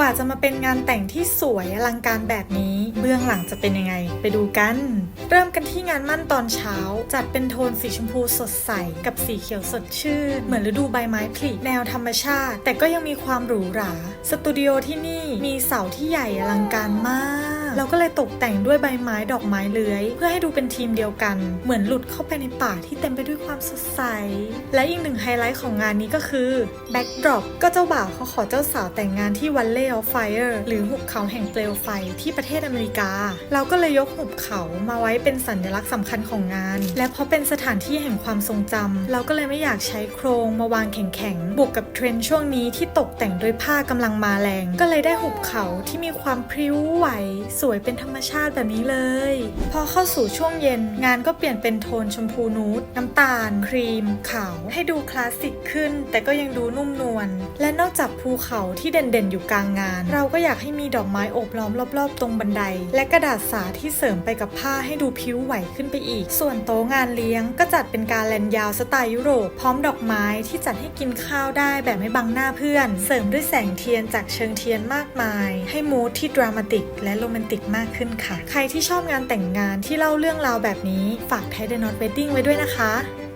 กว่าจะมาเป็นงานแต่งที่สวยอลังการแบบนี้ เบื้องหลังจะเป็นยังไง ไปดูกัน เริ่มกันที่งานมั่นตอนเช้า จัดเป็นโทนสีชมพูสดใส กับสีเขียวสดชื่น เหมือนฤดูใบไม้ผลิแนวธรรมชาติ แต่ก็ยังมีความหรูหรา สตูดิโอที่นี่มีเสาที่ใหญ่อลังการมากเราก็เลยตกแต่งด้วยใบไม้ดอกไม้เลื้อย เพื่อให้ดูเป็นทีมเดียวกัน เหมือนหลุดเข้าไปในป่าที่เต็มไปด้วยความสดใส และอีกหนึ่งไฮไลท์ของงานนี้ก็คือแบ็กดรอปก็เจ้าบ่าวเขาขอเจ้าสาวแต่งงานที่วันเล่ of Fire หรือหุบเขาแห่งเปลวไฟที่ประเทศอเมริกา เราก็เลยยกหุบเขามาไว้เป็นสัญลักษณ์สำคัญของงาน และเพราะเป็นสถานที่แห่งความทรงจำเราก็เลยไม่อยากใช้โครงมาวางแข็งๆบวกกับเทรนด์ช่วงนี้ที่ตกแต่งด้วยผ้ากำลังมาแรง ก็เลยได้หุบเขาที่มีความพริ้วไหว สวยเป็นธรรมชาติแบบนี้เลย พอเข้าสู่ช่วงเย็น งานก็เปลี่ยนเป็นโทนชมพูนูดน้ำตาล ครีม ขาว ให้ดูคลาสสิกขึ้น แต่ก็ยังดูนุ่มนวลและนอกจากภูเขาที่เด่นๆอยู่กลางงาน เราก็อยากให้มีดอกไม้โอบล้อมรอบๆ ตรงบันได และกระดาษสาที่เสริมไปกับผ้าให้ดูพิ้วไหวขึ้นไปอีก ส่วนโต๊ะงานเลี้ยงก็จัดเป็นการแลนยาวสไตล์ยุโรป พร้อมดอกไม้ที่จัดให้กินข้าวได้แบบไม่บังหน้าเพื่อน เสริมด้วยแสงเทียนจากเชิงเทียนมากมาย ให้มูทที่ดรามาติกและโรแมนติกมากขึ้นค่ะ ใครที่ชอบงานแต่งงานที่เล่าเรื่องราวแบบนี้ ฝากไทเดนอตเวดดิ้งไว้ด้วยนะคะ